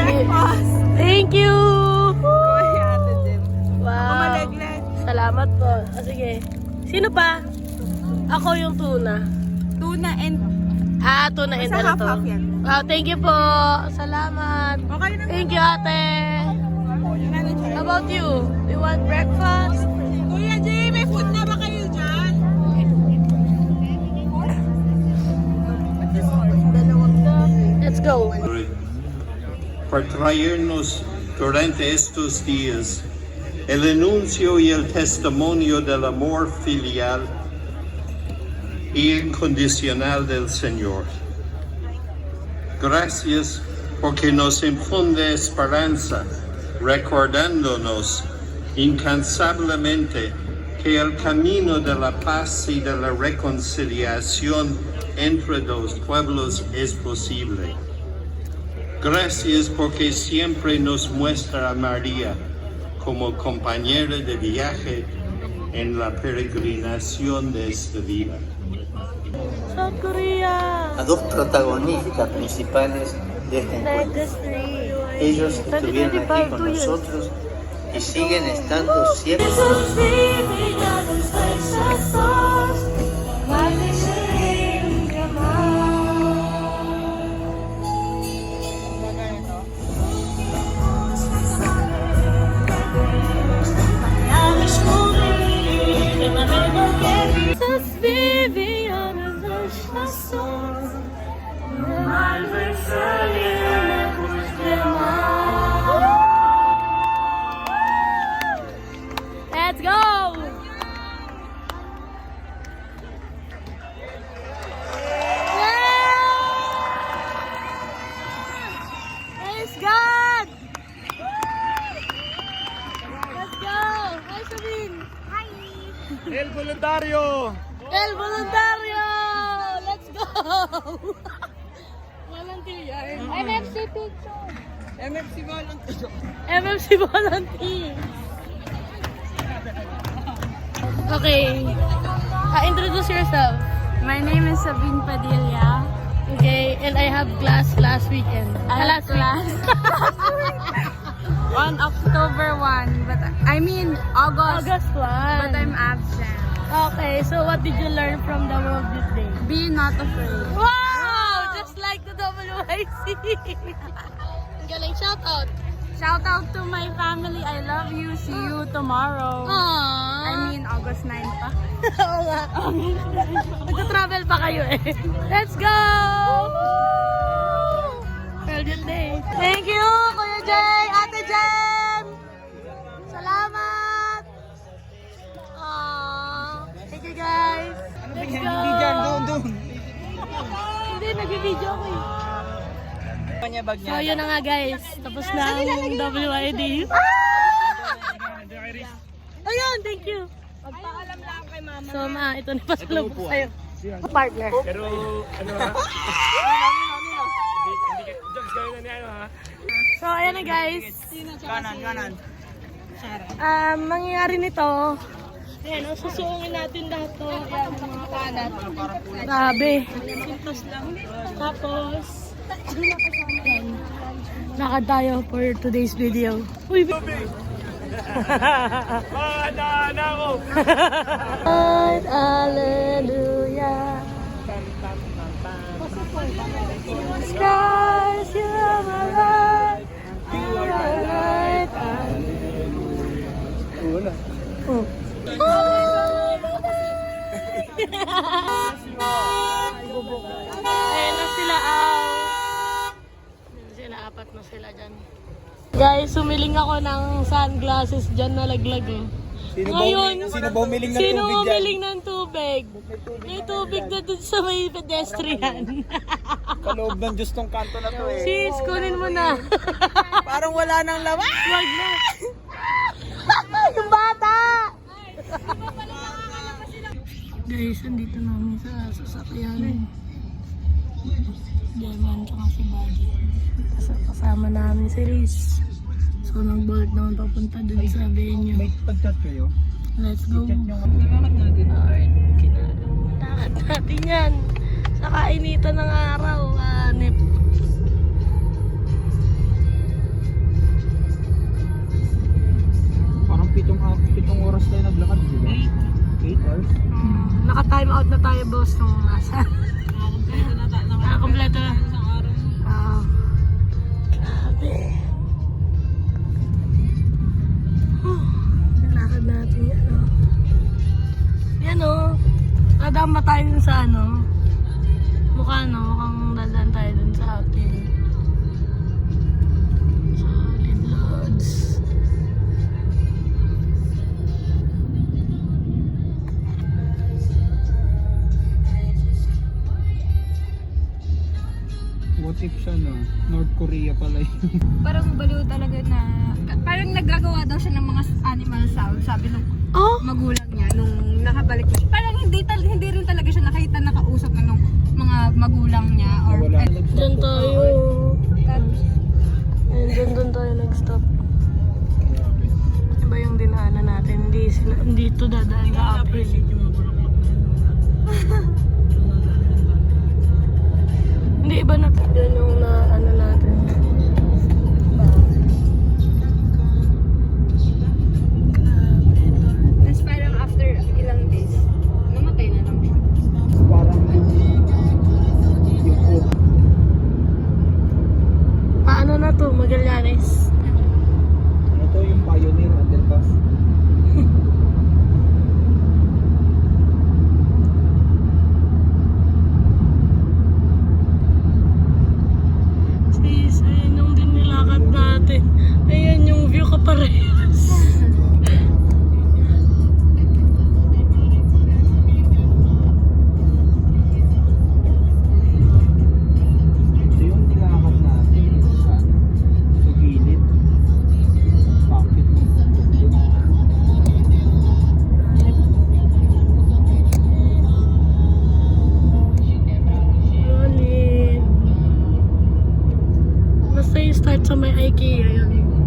Breakfast! Thank you! Wow. Salamat po. Ah, sige. Sino pa? Ako yung tuna. Tuna and... Ah, tuna and ano to? half-half yan. Wow, thank you po. Salamat. Okay na. Thank you, ate. How about you? You want breakfast? Kuya Jay, may food na ba kayo dyan? Let's go. Por traernos durante estos días el anuncio y el testimonio del amor filial y incondicional del Señor. Gracias porque nos infunde esperanza, recordándonos incansablemente que el camino de la paz y de la reconciliación entre los pueblos es posible. Gracias porque siempre nos muestra a María como compañera de viaje en la peregrinación de esta vida. A dos protagonistas principales de este encuentro. 93. Ellos estuvieron aquí con nosotros y siguen estando siempre. das Viviane Schloss uns. Mal wird. Let's go! Voluntario! El Voluntario! Let's go! Volunteer. MFC picture! MFC volunteer. MFC volunteer! Okay. Uh, introduce yourself. My name is Sabine Padilla. Okay, and I have class last weekend. I have class on October 1, but I mean August, August 1. but I'm absent. Okay, so what did you learn from the world this day? Be not afraid. Wow! Just like the WIC. Galing, shout out. Shout out to my family. I love you. See you tomorrow. Aww. I mean August 9 pa. Oo nga. Nagta-travel pa kayo eh. Let's go! Well, good day. Thank you, Kuya Jay, Ate Jem! Guys. Let's go! Hindi dyan, doon, doon. Hindi, nag-video ako eh. So, yun na nga guys. Tapos na ang WID. Ah! Ayun, thank you. Magpaalam lang kay mama. So, ma, ito na pasalubong sa'yo. Partner. Pero, ano ha? Jokes gawin na ni ano ha? So, ayan na guys. Kanan, kanan. Um, mangyayari nito. Ayan, o, susuungin natin lahat to. Ayan, mga kalat. Grabe. Tapos, ayan. Lakad tayo for today's video. Uy, Ah, na, na ako! Lord, Hallelujah. Skies, you are my light. Dyan. Guys, humiling ako ng sunglasses dyan na laglag eh. Sino Ngayon, sino ba umiling ng Sino tubig dyan? umiling ng tubig? May tubig na dun sa may pedestrian. Kaloob ng Diyos tong kanto na to eh. Sis, kunin mo na. Parang wala nang laman. Wag na. Yung bata! Guys, andito namin sa sasakyan. German tsaka si Buddy. Kasi kasama namin si Riz. So, nag-bolt naman papunta dun sa venue. May pag-chat kayo? Let's go. Lakad natin. Alright, kinalakad natin yan. Sa kainitan ng araw, hanip. Parang pitong, ah, pitong oras tayo naglakad, di ba? 8 hours? Hmm, Naka-time out na tayo, boss, nung nasa. Ah, kompleto na. Ah, grabe. Huh, Nalakad natin yan, oh. Yan, oh. Tayo dun sa ano? Mukha, no? Mukhang dadaan tayo dun sa apil. Solid loads. If siya, no? North Korea pala yun. Parang baliw talaga na, parang nagagawa daw siya ng mga animal sound, sabi nung Oh! magulang niya nung nakabalik na. Parang hindi tal hindi rin talaga siya nakita nakausap na nung mga magulang niya or Wala Diyan tayo. Ayun, dun, dun tayo nag-stop. Iba yung dinaanan natin. Hindi, sila, hindi ito dadaan sa April. Hindi, iba na to. Yan yung na, ano natin. tapos parang after ilang days, namatay na lang siya. Parang. Paano na to, Magallanes? Basta yung start sa may IKEA.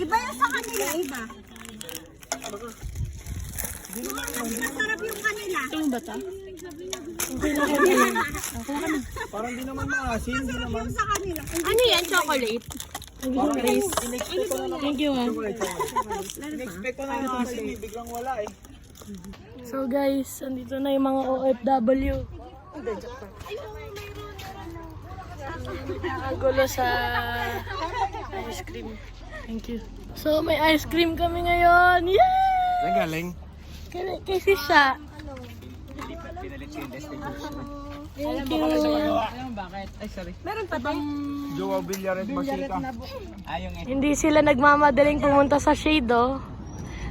Iba yung sa kanila, iba. Masarap yung kanila. Ito ba ta? Parang di naman maasim, di naman. Sa kanila. Ano yan? Chocolate? Parang in-expect ko na naman. Thank you ah. In-expect ko na maasim, eh, biglang wala eh. So guys, andito na yung mga OFW. Nakagulo sa ice cream. Thank you. So may ice cream kami ngayon. Yay! Nagaling? Kay, kay si Sha. Thank you. Ay, sorry. Jowa Villaret Basita. Ayong eh. Hindi sila nagmamadaling pumunta sa shade, oh.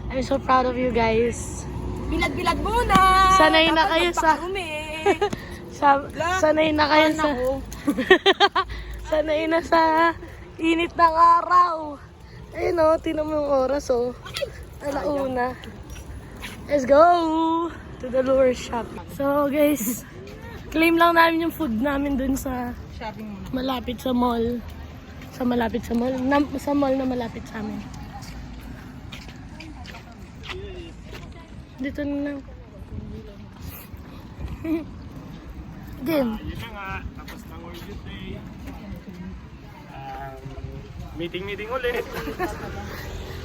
I'm so proud of you guys. Bilad-bilad muna. Sanay na kayo sa... sa sanay na kayo sa... sanay na sa init ng araw. Ayun oh, tinan mo yung oras oh. Alauna. Let's go to the lure shop. So guys, claim lang namin yung food namin dun sa malapit sa mall. Sa malapit sa mall. Na, sa mall na malapit sa amin. Dito na lang. Game. Yun na nga, tapos ng World Youth Day. Um, meeting-meeting ulit.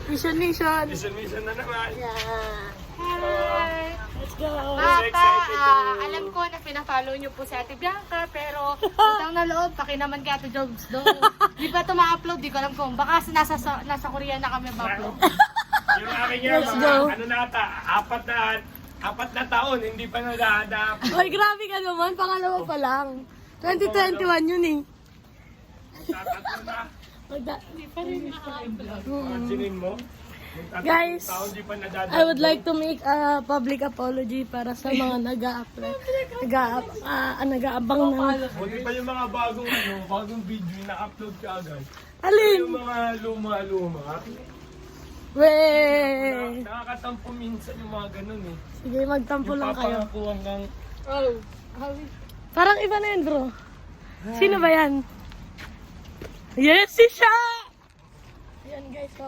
Mission, mission. Mission-mission na naman. Yeah. Hi. Let's go. Papa, ah, alam ko na pina-follow niyo po si Ate Bianca, pero utang na loob, paki naman kay Ate Jobs do. Di ba ito ma-upload? Di ko alam kung baka nasa, nasa Korea na kami ma-upload. Yung akin Let's mga go. ano na ata, apat na, apat na taon, hindi pa nag-a-adapt. Oy, grabe ka naman. Pangalawa pa lang. 2021 yun eh. Tatatlo na, imaginin mo. Magtatlong Guys. I would like to make a public apology para sa mga nag-a-apply. Nag-a- ah, nag-aabang ng... Buti pa yung mga bagong ano, bagong video yung na-upload ka agad. Yung Alin? mga luma-luma, Weh! nakakatampo minsan yung mga ganun eh. Sige, magtampo Yung lang kayo. papangako hanggang Parang iba na yun, bro. Sino ba yan? Yes, si Sha! Yan, guys, so,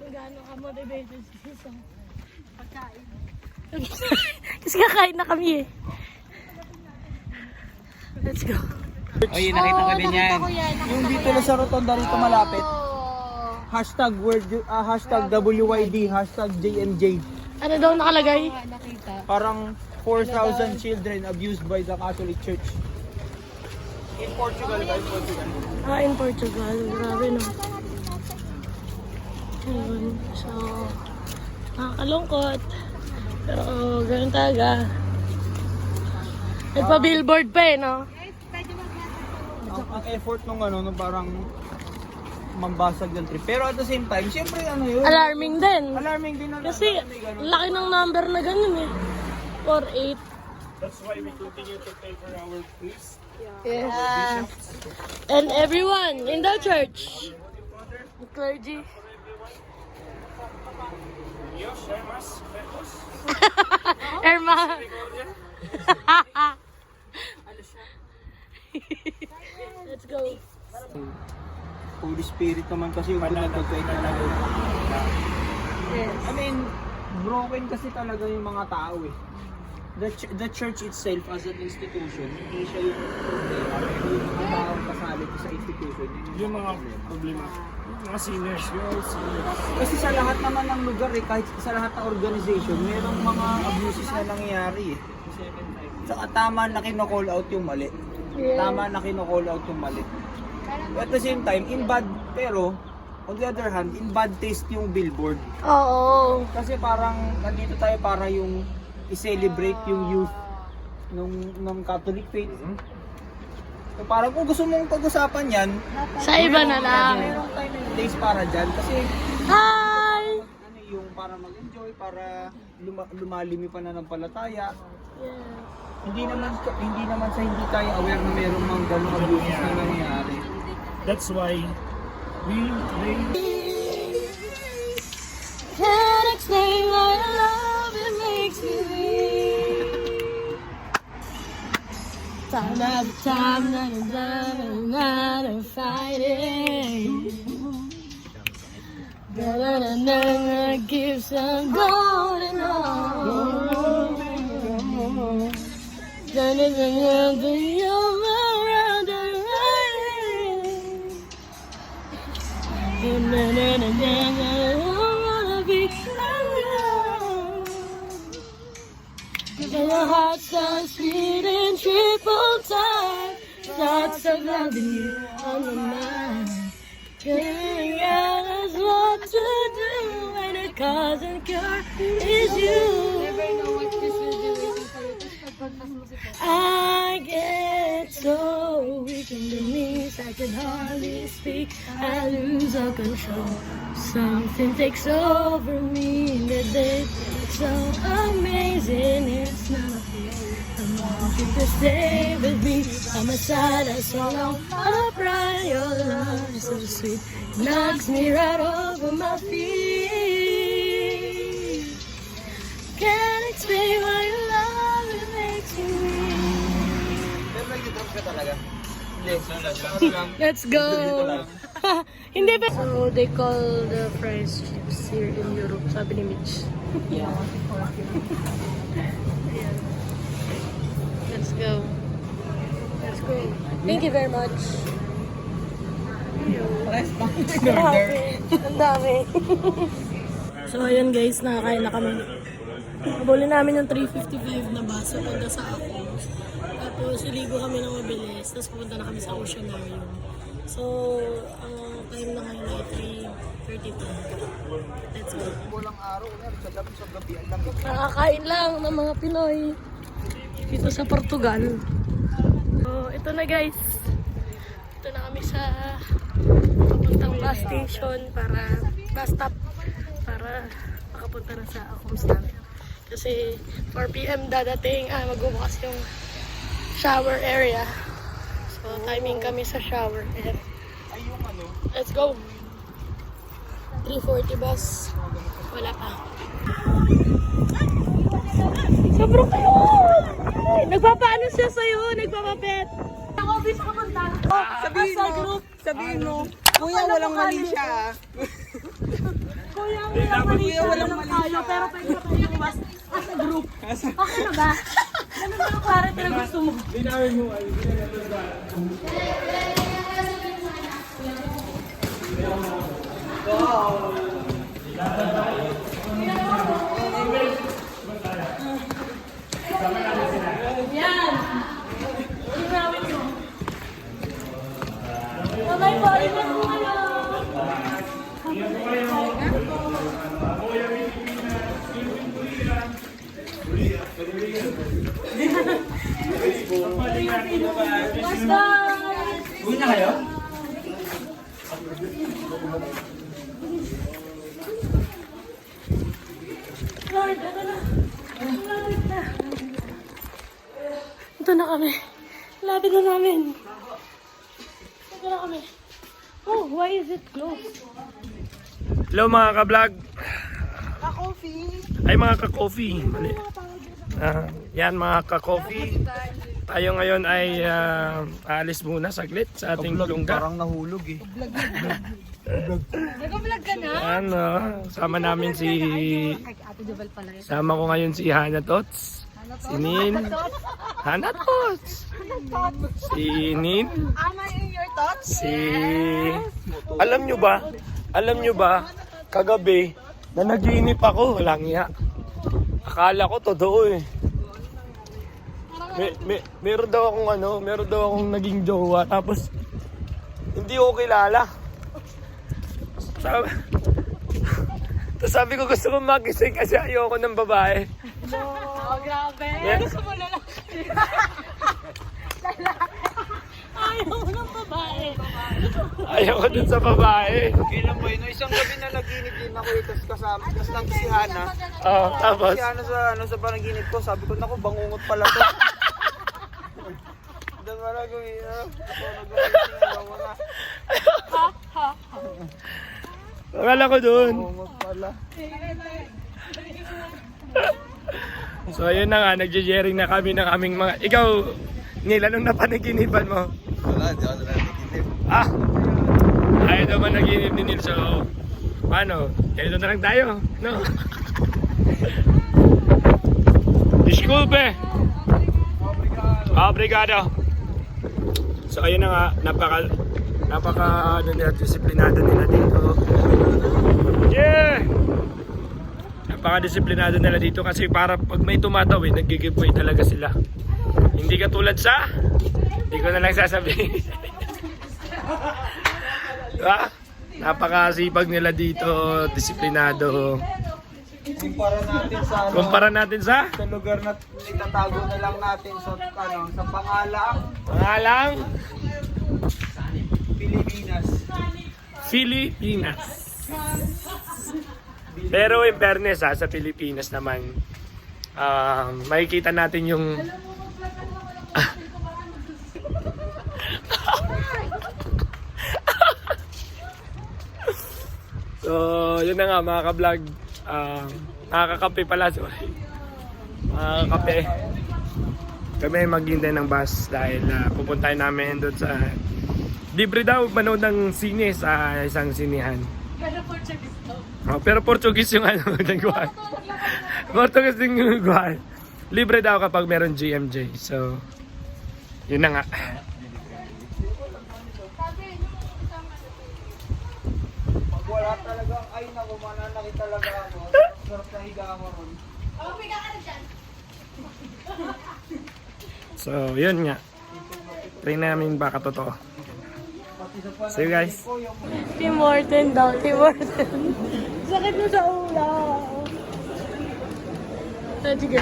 kung gaano ka motivated si Sisa. Pagkain. Kasi kakain na kami eh. Let's go. Oye, nakita ka din yan. Yung dito na sa rotonda rito malapit. Hashtag word, ah, hashtag WYD, hashtag JNJ. Ano daw nakalagay? Parang 4,000 children abused by the Catholic Church. In Portugal, by Portugal. Ah, in Portugal. Grabe, no? Ayun. So, nakakalungkot. Pero, ganun talaga. Nagpa-billboard pa eh, no? Ang, ang effort nung ano, nung parang mambasag ng trip. Pero at the same time, siyempre ano yun, Alarming din. alarming din na Kasi, ganun. laki ng number na ganun eh. 4-8. That's why we continue to pay for our priest. Yes. And everyone in the church. The clergy. Erma. Let's go. Holy Spirit naman kasi yung pinagkagkait talaga. Yes. I mean, broken kasi talaga yung mga tao eh. The, ch- the church itself as an institution, hindi siya yung problema. Pero yung mga taong kasali ko sa institution, yun yung, Yung mga problema. Yung mga yung sinners. Kasi sa lahat naman ng lugar eh, kahit sa lahat ng organization, merong mga abuses na nangyayari eh. Saka tama na kino-call out yung mali. Tama na kino-call out yung mali. At the same time, in bad, pero, on the other hand, in bad taste yung billboard. Oo. Kasi parang nandito tayo para yung i-celebrate yung youth nung ng Catholic faith. So parang kung gusto mong pag-usapan yan, Sa iba na lang. merong time and place para dyan. Kasi Hi! ano yung para mag-enjoy, para luma- lumalim yung pananampalataya. Hindi naman hindi naman sa hindi tayo aware na merong mga ganung abuses na nangyayari. That's why we pray Can't explain why Time after time, not and not and fighting. But then I give some golden on. Then it's another you're around and right. And then and then I wanna And your heart starts beating triple time. Thoughts of loving you on my mind. Figuring out just what to do when it doesn't cure is you. I get so weak in the knees, I can hardly speak. I lose all control. Something takes over me in the day. So amazing, it's not fair. I want you to stay with me. I'm a side I swallow. I cry, your love is so sweet. Knocks me right over my feet. Can't explain why your love it makes me weak. Pero nag-drop ka talaga. Hindi, ano lang. Let's go! Hindi ba? So, they call the fries chips here in Europe, sabi ni Mitch. Yeah. Let's go. Let's go. Thank you very much. Ang so, ayun guys, nakakain na kami. Nabuli namin yung 355 na bus punta sa Acos. Tapos iligo kami ng mabilis. Tapos pupunta na kami sa Oceanarium. So, ang time na ngayon ay 3.32. Let's go. Walang araw, sa gabi sa gabi lang. Nakakain lang ng mga Pinoy dito sa Portugal. So, ito na guys. Ito na kami sa papuntang bus station para bus stop para makapunta na sa Acoms namin. Kasi 4pm dadating, ah, magbubukas yung shower area. So, timing kami sa shower. Let's go! 340 bus. Wala pa. Sobrang kayo! Nagpapaano siya sa'yo? Nagpapapet? Ako, bisa ka punta. Sabihin mo, sabihin mo, kuya walang mali siya. Kuya, walang mali siya. Walang tayo, pero pwede ka tayo lumas as a group. Okay na ba? Ano ba ang clarity na gusto mo? Yan! Linawin mo. Bye-bye po. Ingat po kayo. Basta! Uwi na kayo? Lord, ito na. Lapit na. Ito na kami. Lapit na namin. Ito na kami. Oh, why is it closed? Hello mga ka-vlog. Ay mga ka-coffee. Mali. Ah, yan mga ka-coffee. Tayo ngayon ay ah, aalis muna saglit sa ating lungga. Parang nahulog eh. Nag-vlog ka na? Ano, sama namin si Sama ko ngayon si Hana Tots. Si Nin. Hana Tots. Si Nin. Am I in your thoughts? Si Alam nyo ba? Alam nyo ba? Kagabi na naginip ako, walang iya. Akala ko totoo eh. May, may, meron daw akong ano, meron daw akong naging jowa tapos hindi ko kilala. Sabi, tapos sabi ko gusto ko magising kasi ayoko ng babae. Oh, grabe. Mer- Gusto mo na lang. Ayaw mo ng babae. ayoko dun sa babae. Kailan mo yun? No, isang gabi na naginip din ako ito kasama. Tapos lang si Hana. Oh, tapos, Si Hana sa, ano, sa panaginip ko, sabi ko, naku, bangungot pala to. Doon wala gawin. Ako, nag-aalis ako na. Akala ko pala. So ayun na nga, nagje-sharing na kami ng aming mga... Ikaw, Neil, anong napanaginipan mo? Wala, di ako naginip. Ah! Ayaw naman naginip ni Neil, so... Paano? Ganito na lang tayo, no? Disculpe! Obrigado! So ayun na nga, napaka... Napaka, ano nila, disiplinado nila dito. Yeah! Napaka-disiplinado nila dito kasi para pag may tumatawid, nag-giveaway talaga sila. Hindi katulad sa, hindi ko na lang sasabihin. diba? Napakasipag nila dito, disiplinado. Kumpara natin sa, ano, Kumpara natin sa sa lugar na itatago na lang natin sa, ano, sa pangalang pangalang Pilipinas. Pilipinas. Pero in fairness ha, sa Pilipinas naman, ah, makikita natin yung So, yun na nga mga ka-vlog. Ah, nakakape pala, sorry. Nakakape. Kami maghintay ng bus dahil uh, pupuntahin namin doon sa... Libre daw manood ng sine sa isang sinihan. Pero Portuguese daw. Oh, pero Portuguese yung ano, lingguan. Portuguese yung lingguan. Libre daw kapag meron GMJ. So, yun na nga. Pag wala talagang ay naku, mananaki talaga ako. Sarap na higa ako ron. So, yun nga. Try namin baka totoo. See you guys. Tim Horton daw, Tim Horton. Sakit mo sa ulo. Let's go.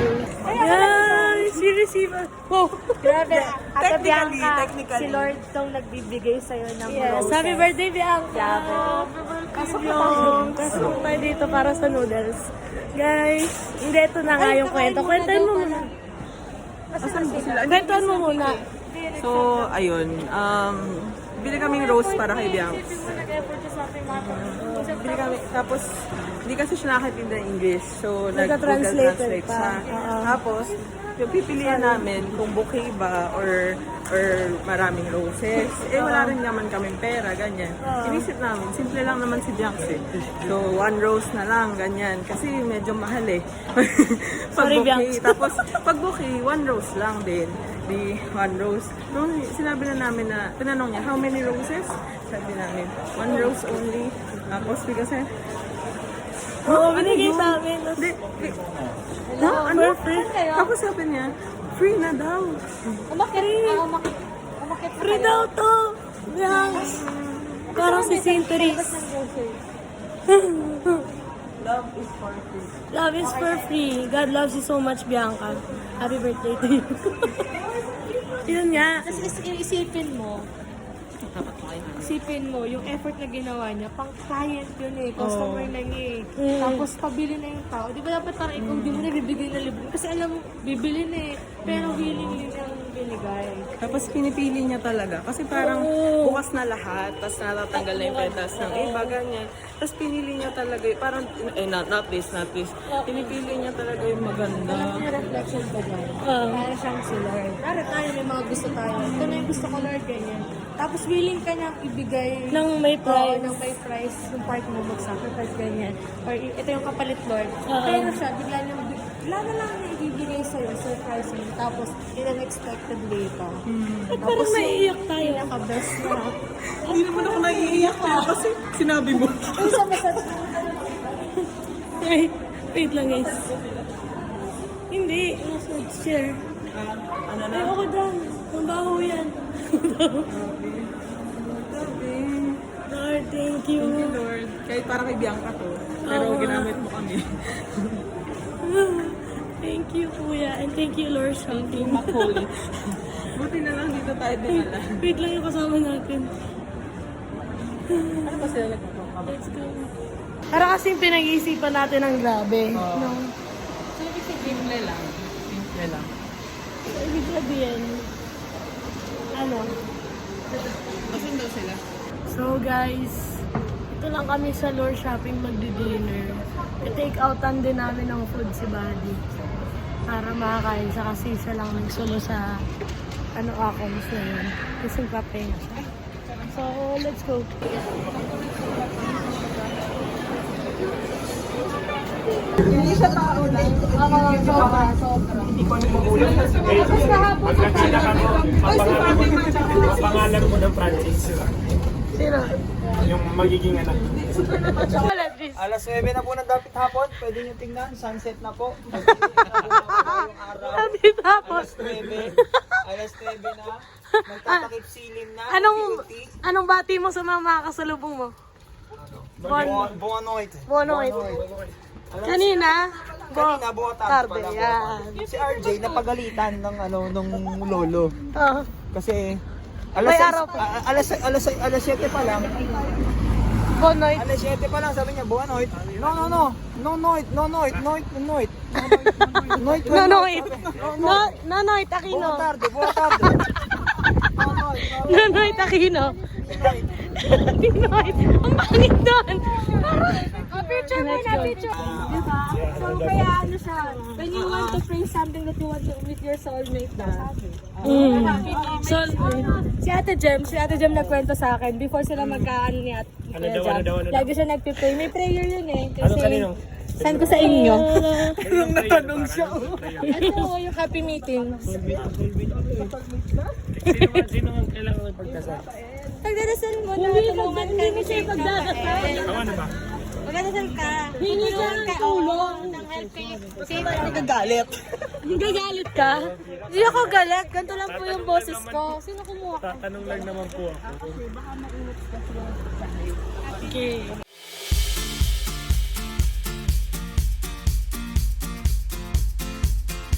Yan, si receiver. Wow. Grabe, Ate Technically, Bianca, technically. si Lord tong nagbibigay sa'yo ng Yes, roses. happy birthday, Bianca. Pasok na tayo. Pasok tayo dito para sa noodles. Guys, hindi, ito na nga yung kwento. Kwentuhan mo muna. Kwentuhan mo muna. So, ayun. Um, bili kaming rose para kay Bianca. Bili kami, tapos, hindi kasi siya nakakaintindi ng English. So, Nagka-translator nag-Google Translate pa. siya. Tapos, yung pipilian namin kung bouquet ba or or maraming roses. Eh, wala rin naman kaming pera, ganyan. Inisip namin, simple lang naman si eh. So, one rose na lang, ganyan. Kasi medyo mahal eh. pag Sorry, bouquet, tapos pag bouquet, one rose lang din. Di one rose. Nung sinabi na namin na, tinanong niya, how many roses? Sabi namin, one rose only. Tapos di kasi, Oo, binigay sa amin. di, di, no, ano? Tapos sabi niya, free na daw. Umakit, ah, umakit, umakit Free daw to. Yes. Parang si Saint Therese. Love is for free. Love is for free. God loves you so much, Bianca. Happy birthday to you. Yun nga. Tapos is- isipin mo, isipin mo, yung effort na ginawa niya, pang client yun eh, customer na niya eh. Mm. Tapos pabili na yung tao. Di ba dapat parang ikaw di mo na bibigay na libre? Kasi alam mo, bibili na eh. Pero willingly binigay. Tapos pinipili niya talaga. Kasi parang bukas na lahat, tapos natatanggal na yung petals ng iba, ganyan. Tapos pinili niya talaga, yung- parang, eh, not, not this, not this. Pinipili niya talaga yung maganda. May reflection ba dyan? Ah. Para siyang si Lord. Para tayo may mga gusto tayo. Ito na yung gusto ko Lord, ganyan. Tapos willing ka niyang ibigay Nang may Oo, price. nang may price yung part mo mag-sacrifice ganyan. Or i- ito yung kapalit Lord. Oo. Pero siya, bigla niyang bigla na lang niya ibibigay sa'yo, surprise mo. Tapos, in an expected way pa. Ba't parang naiiyak tayo? Pinaka-best na. Hindi naman ako naiiyak pero kasi sinabi mo. Ay, sa masad. Ay, wait lang guys. Hindi, nasa chair. ano na? Ay, ako dyan. Ang baho yan. Lord, thank you. Thank you, Lord. Kahit para kay Bianca to. Pero Oo. ginamit mo kami. Thank you, Kuya. And thank you, Lord, something. Holy. Buti na lang dito tayo dinala. Wait lang yung kasama natin. Ano ba sila nagpapakabot? Let's go. Para kasing pinag-iisipan natin ang grabe. No? So, ibig sabihin lang. Simple lang. Ibig sabihin, ano? Asan daw sila? So guys, ito lang kami sa Lure Shopping magdi-dinner. I-take outan din namin ng food si Buddy. Para makakain sa kasi isa lang nagsulo sa ano ako na yun. Kasing kape na siya. So, let's go. Magkakita kami. Ang pangalan, ang pangalan mo ng franchise. Sino? Yung magiging anak. Tris. Alas 9 na po ng dapit hapon. Pwede nyo tingnan. Sunset na po. yung araw. Sabi tapos. Alas 9. Alas 9 na. Magtatakip silim na. Anong, Beauty. anong bati mo sa mga makakasalubong mo? Bon, Buonoit. Bonoit. Kanina? Kanina, buong tarde Tarde, pa lang. yan. Si RJ napagalitan ng ano nung lolo. Oh. Kasi alas May araw pa. a- alas alas alas 7 pa lang. Bonoit. Alas 7 pa lang sabi niya, "Buonoit." No, no, no. No noit, no noit, noit, noit. Noit. No, no, it. No, no, Buong Aquino. tarde, buong tarde. No, it, Aquino. noit. Pinoy. Ang pangit doon. Oh, picture mo na, picture. Diba? So, kaya siya, when you want to bring something that you want to with your soulmate na. Mm. So, si Ate Jem, si Ate Jem nagkwento sa akin before sila magkaano ni Ate Ano daw, ano daw, ano daw? Lagi siya nagpipray. May prayer yun eh. Kasi, Ano kanino? Send ko sa inyo. Anong natanong siya? Ito yung happy meetings. Sino man, sino man kailangan magpagdasal? Pagdadasal mo na, tulungan ka ni Saint pagdadasal. Ako ano ba? Magdadasal ka. Hingi ka ng tulong. Help kayo. Sino Nagagalit. Gagalit ka? Hindi ako galit. Ganito lang po yung boses ko. Sino kumuha ko? Tatanong lang naman po ako. Okay.